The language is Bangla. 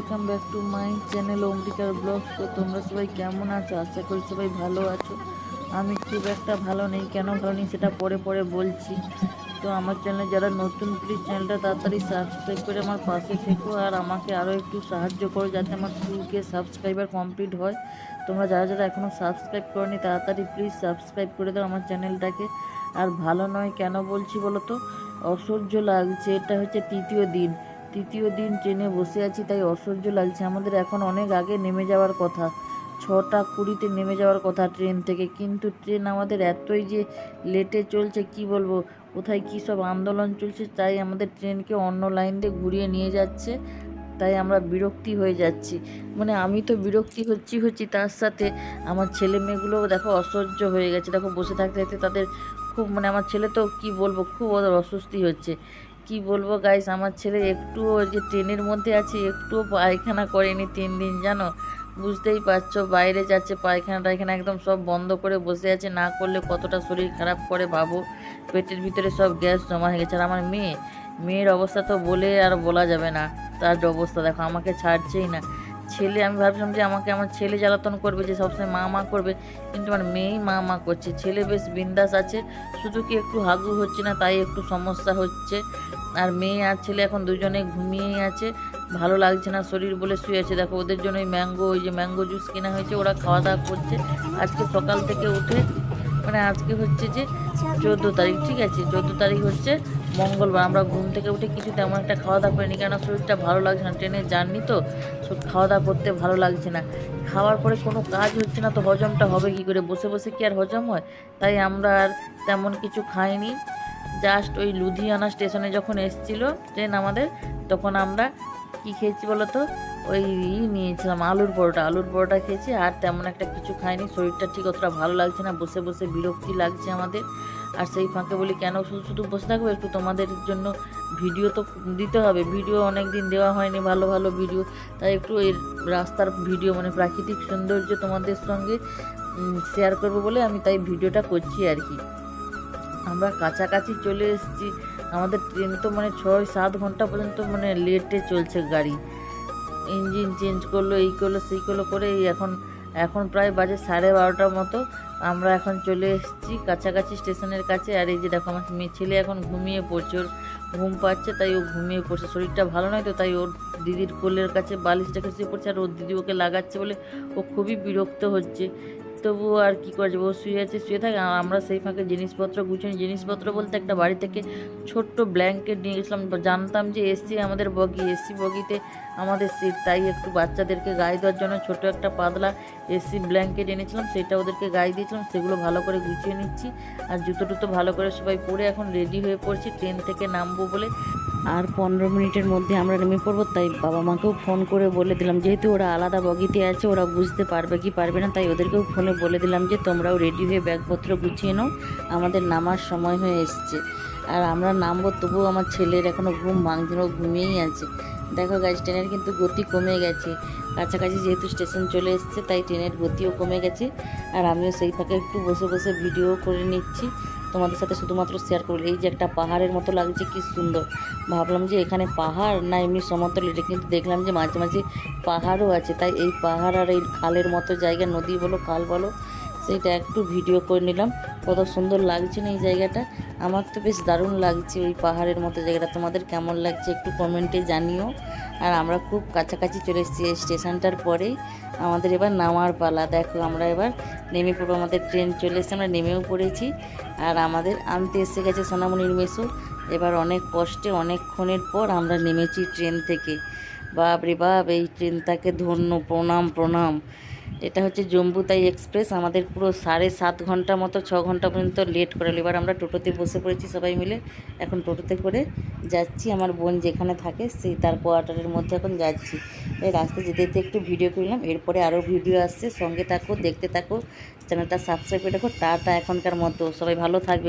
Welcome back to my channel অম্বিকার blog তো তোমরা সবাই কেমন আছো? আশা করি সবাই ভালো আছো। আমি খুব একটা ভালো নেই। কেন ভালো নেই সেটা পরে পরে বলছি। তো আমার চ্যানেলে যারা নতুন প্লিজ চ্যানেলটা তাড়াতাড়ি সাবস্ক্রাইব করে আমার পাশে থেকো আর আমাকে আরও একটু সাহায্য করো যাতে আমার টুকে সাবস্ক্রাইবার কমপ্লিট হয়। তোমরা যারা যারা এখনও সাবস্ক্রাইব করনি, তাড়াতাড়ি প্লিজ সাবস্ক্রাইব করে দাও আমার চ্যানেলটাকে আর ভালো নয় কেন বলছি বলো তো? অসহ্য লাগছে। এটা হচ্ছে তৃতীয় দিন। তৃতীয় দিন ট্রেনে বসে আছি, তাই অসহ্য লাগছে। আমাদের এখন অনেক আগে নেমে যাওয়ার কথা। ছটা কুড়িতে নেমে যাওয়ার কথা ট্রেন থেকে। কিন্তু ট্রেন আমাদের এতই যে লেটে চলছে, কি বলব? কোথায় কী সব আন্দোলন চলছে, তাই আমাদের ট্রেনকে অন্য লাইন দিয়ে ঘুরিয়ে নিয়ে যাচ্ছে, তাই আমরা বিরক্তি হয়ে যাচ্ছি। মানে আমি তো বিরক্তি হচ্ছি হচ্ছি, তার সাথে আমার ছেলে মেয়েগুলোও দেখো অসহ্য হয়ে গেছে। দেখো বসে থাকতে থাকতে তাদের খুব মানে আমার ছেলে তো কি বলব, খুব ওদের অস্বস্তি হচ্ছে। কি বলব গাইস আমার ছেলে একটুও যে ট্রেনের মধ্যে আছে, একটুও পায়খানা করেনি তিন দিন, জানো? বুঝতেই পারছ, বাইরে যাচ্ছে, পায়খানা টায়খানা একদম সব বন্ধ করে বসে আছে, না করলে কতটা শরীর খারাপ করে ভাবো পেটের ভিতরে সব গ্যাস জমা হয়ে গেছে। আর আমার মেয়ে, মেয়ের অবস্থা তো বলে আর বলা যাবে না, তার অবস্থা, দেখো, আমাকে ছাড়ছেই না। ছেলে, আমি ভাবছিলাম যে আমাকে আমার ছেলে জ্বালাতন করবে, যে সবসময় মা মা করবে, কিন্তু আমার মেয়েই মা মা করছে। ছেলে বেশ বিন্দাস আছে, শুধু কি একটু হাগু হচ্ছে না, তাই একটু সমস্যা হচ্ছে। আর মেয়ে আর ছেলে এখন দুজনে ঘুমিয়েই আছে। ভালো লাগছে না শরীর বলে শুয়ে আছে। দেখো, ওদের জন্য ওই ম্যাঙ্গো, ওই যে ম্যাঙ্গো জুস কেনা হয়েছে, ওরা খাওয়া দাওয়া করছে। আজকে সকাল থেকে উঠে মানে আজকে হচ্ছে যে চোদ্দ তারিখ, ঠিক আছে? চোদ্দ তারিখ হচ্ছে মঙ্গলবার। আমরা ঘুম থেকে উঠে কিছু তেমন একটা খাওয়া দাওয়া করিনি কেন শরীরটা ভালো লাগছে না। ট্রেনে জার্নি তো খাওয়া দাওয়া করতে ভালো লাগছে না। খাওয়ার পরে কোনো কাজ হচ্ছে না, তো হজমটা হবে কি করে? বসে বসে কি আর হজম হয়? তাই আমরা আর তেমন কিছু খাইনি। জাস্ট ওই লুধিয়ানা স্টেশনে যখন এসেছিল ট্রেন আমাদের, তখন আমরা কি খেয়েছি বলো তো ওই ই নিয়েছিলাম, আলুর পরোটা। আলুর পরোটা খেয়েছি, আর তেমন একটা কিছু খাইনি। শরীরটা ঠিক অতটা ভালো লাগছে না, বসে বসে বিরক্তি লাগছে আমাদের। আর সেই ফাঁকে বলি, কেন শুধু শুধু বসে থাকব? একটু তোমাদের জন্য ভিডিও তো দিতে হবে। ভিডিও অনেক দিন দেওয়া হয়নি, ভালো ভালো ভিডিও তাই একটু এই রাস্তার ভিডিও মানে প্রাকৃতিক সৌন্দর্য তোমাদের সঙ্গে শেয়ার করব বলে আমি তাই ভিডিওটা করছি আর কি। আমরা কাছাকাছি চলে এসেছি। আমাদের ট্রেন তো মানে ছয় সাত ঘণ্টা পর্যন্ত মানে লেটে চলছে গাড়ি। ইঞ্জিন চেঞ্জ করল, এই করল, সেই করল করে এখন এখন প্রায় বাজে সাড়ে বারোটার মতো। আমরা এখন চলে এসেছি কাছাকাছি স্টেশনের কাছে। আর এই যে দেখো, আমার মেয়ে ছেলে এখন ঘুমিয়ে পড়ছে, ওর ঘুম পাচ্ছে, তাই ও ঘুমিয়ে পড়ছে। শরীরটা ভালো নয় তো, তাই ওর দিদির কোলের কাছে বালিশটা শুয়ে পড়ছে, আর ওর দিদি ওকে লাগাচ্ছে বলে ও খুবই বিরক্ত হচ্ছে। তবুও আর কি করা যাবে ও শুয়ে আছে, শুয়ে থাকে। আমরা সেই ফাঁকে জিনিসপত্র গুছিয়ে জিনিসপত্র বলতে একটা বাড়ি থেকে ছোট্ট ব্ল্যাঙ্কেট নিয়ে গেছিলাম। জানতাম যে এসি আমাদের বগি এসি বগিতে আমাদের সিট তাই একটু বাচ্চাদেরকে গায়ে দেওয়ার জন্য ছোট একটা পাতলা এসি ব্ল্যাঙ্কেট এনেছিলাম। সেটা ওদেরকে গায়ে দিয়েছিলাম। সেগুলো ভালো করে গুছিয়ে নিচ্ছি। আর জুতো টুতো ভালো করে সবাই পরে এখন রেডি হয়ে পড়ছি। ট্রেন থেকে নামবো বলে আর পনেরো মিনিটের মধ্যে আমরা নেমে পড়ব তাই বাবা মাকেও ফোন করে বলে দিলাম যেহেতু ওরা আলাদা বগিতে আছে ওরা বুঝতে পারবে কি পারবে না তাই ওদেরকেও ফোনে বলে দিলাম যে তোমরাও রেডি হয়ে ব্যাগপত্র গুছিয়ে নাও আমাদের নামার সময় হয়ে এসছে। আর আমরা নামবো তবুও আমার ছেলের এখনও ঘুম ভাঙছে না, ঘুমিয়েই আছে। দেখো গাছ ট্রেনের কিন্তু গতি কমে গেছে। কাছাকাছি যেহেতু স্টেশন চলে এসছে তাই ট্রেনের গতিও কমে গেছে। আর আমিও সেই ফাঁকে একটু বসে বসে ভিডিও করে নিচ্ছি। তোমাদের সাথে শুধুমাত্র শেয়ার করব। এই যে একটা পাহাড়ের মতো লাগছে, কি সুন্দর। ভাবলাম যে এখানে পাহাড়? না, এমনি সমতল, এটা কিন্তু দেখলাম যে মাঝে মাঝে পাহাড়ও আছে। তাই এই পাহাড় আর এই খালের মতো জায়গা, নদী বলো, খাল বলো সেইটা একটু ভিডিও করে নিলাম। কত সুন্দর লাগছে না এই জায়গাটা? আমার তো বেশ দারুণ লাগছে ওই পাহাড়ের মতো জায়গাটা। তোমাদের কেমন লাগছে একটু কমেন্টে জানিও। আর আমরা খুব কাছাকাছি চলে এসেছি স্টেশনটার পরে। আমাদের এবার নামার পালা। দেখো, আমরা এবার নেমে পড়ব। আমাদের ট্রেন চলে এসেছে, আমরা নেমেও পড়েছি। আর আমাদের আনতে এসে গেছে সোনামণির মেসু। এবার অনেক কষ্টে অনেকক্ষণের পর আমরা নেমেছি ট্রেন থেকে। বাপ রে বাপ, এই ট্রেনটাকে ধন্য, প্রণাম প্রণাম। এটা হচ্ছে জম্বুতাই এক্সপ্রেস। আমাদের পুরো সাড়ে সাত ঘণ্টা মতো, ছ ঘণ্টা পর্যন্ত লেট করালো। এবার আমরা টোটোতে বসে পড়েছি সবাই মিলে। এখন টোটোতে করে যাচ্ছি আমার বোন যেখানে থাকে সেই তার কোয়ার্টারের মধ্যে এখন যাচ্ছি। এই রাস্তায় যেতে যেতে একটু ভিডিও করলাম, এরপরে আরও ভিডিও আসছে। সঙ্গে থাকো, দেখতে থাকো, চ্যানেলটা সাবস্ক্রাইব করে রাখো। টাটা এখনকার মতো। সবাই ভালো থাকবে।